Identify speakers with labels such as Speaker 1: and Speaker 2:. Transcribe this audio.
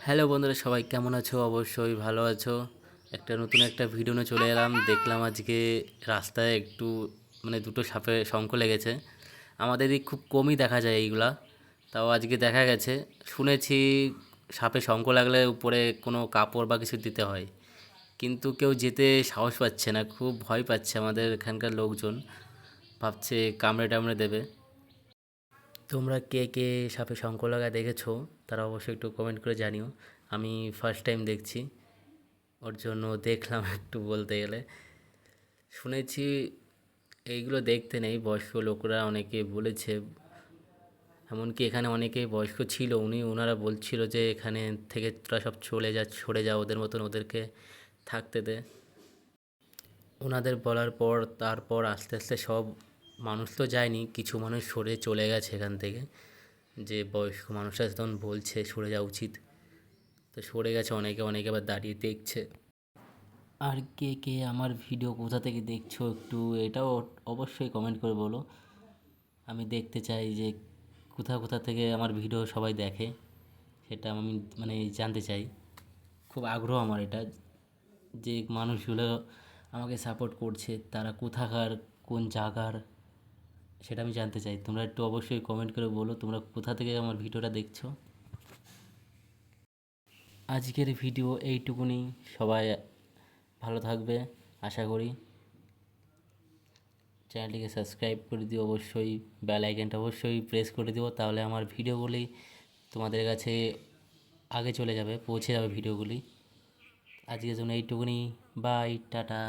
Speaker 1: Hello বন্ধুরা, সবাই কেমন আছো? অবশ্যই ভালো আছো। একটা নতুন একটা ভিডিও নিয়ে চলে এলাম। দেখলাম আজকে রাস্তায় একটু মানে দুটো সাপে শঙ্খ লেগেছে। আমাদের এদিক খুব কমই দেখা যায় এইগুলা। তাও আজকে দেখা গেছে। শুনেছি সাপে শঙ্খ লাগলে উপরে কোনো কাপড় বা কিছু দিতে হয়। কিন্তু কেউ যেতে সাহস পাচ্ছে না। খুব ভয় পাচ্ছে আমাদের এখানকার লোকজন। ভাবছে কামড়ে টামড়ে দেবে। তোমরা কে কে সাপে শঙ্খ লাগা দেখেছ, তারা অবশ্যই একটু কমেন্ট করে জানিও। আমি ফার্স্ট টাইম দেখছি, ওর জন্য দেখলাম একটু বলতে গেলে। শুনেছি, এইগুলো দেখতে নেই, বয়স্ক লোকরা অনেকে বলেছে। এমনকি এখানে অনেকে বয়স্ক ছিল, উনি ওনারা বলছিল যে এখানে থেকে তোরা সব চলে যা, সরে যা, ওদের মতন ওদেরকে থাকতে দে। ওনাদের বলার পর, তারপর আস্তে আস্তে সব মানুষ তো যায়নি, কিছু মানুষ সরে চলে গেছে এখান থেকে। যে বয়স্ক মানুষরা তখন বলছে, সরে যাওয়া উচিত। তো সরে গেছে অনেকে অনেকে আবার দাঁড়িয়ে দেখছে। আর কে কে আমার ভিডিও কোথা থেকে দেখছ একটু এটাও অবশ্যই কমেন্ট করে বলো। আমি দেখতে চাই যে কোথা কোথা থেকে আমার ভিডিও সবাই দেখে, সেটা আমি মানে জানতে চাই। খুব আগ্রহ আমার এটা, যে মানুষগুলো আমাকে সাপোর্ট করছে, তারা কোথাকার, কোন জায়গার সেটা আমি জানতে চাই। তোমরা একটু অবশ্যই কমেন্ট করে বলো, তোমরা কোথা থেকে আমার ভিডিওটা দেখছ? আজকের ভিডিও এইটুকুনি। সবাই ভালো থাকবে, আশা করি। চ্যানেলটিকে সাবস্ক্রাইব করে দিও, অবশ্যই বেল আইকনটা অবশ্যই প্রেস করে দিও, তাহলে আমার ভিডিওগুলি তোমাদের কাছে আগে চলে যাবে, পৌঁছে যাবে ভিডিওগুলি। আজকের জন্য এইটুকুনি। Bye tata.